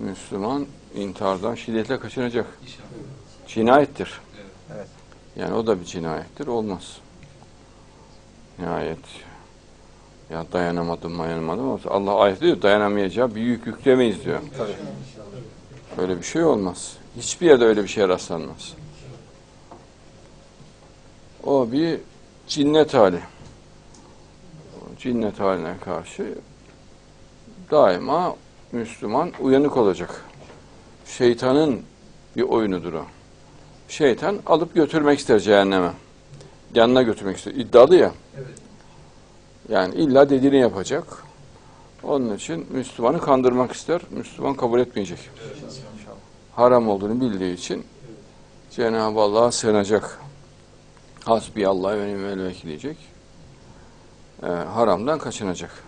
Müslüman intihardan şiddetle kaçınacak. İnşallah. Cinayettir. Evet. Yani o da bir cinayettir. Olmaz. Nihayet ya dayanamadım dayanamadım. ama Allah ayet diyor dayanamayacağı bir yük yüklemeyiz diyor. Tabii. Öyle bir şey olmaz. Hiçbir yerde öyle bir şey rastlanmaz. O bir cinnet hali. O cinnet haline karşı daima Müslüman uyanık olacak. Şeytanın bir oyunudur o. Şeytan alıp götürmek ister cehenneme. Yanına götürmek ister. İddialı ya. Evet. Yani illa dediğini yapacak. Onun için Müslümanı kandırmak ister. Müslüman kabul etmeyecek. Haram olduğunu bildiği için Cenab-ı Allah'a sığınacak. Hasbi Allah ve ni'mel vekil diyecek. Ee, haramdan kaçınacak.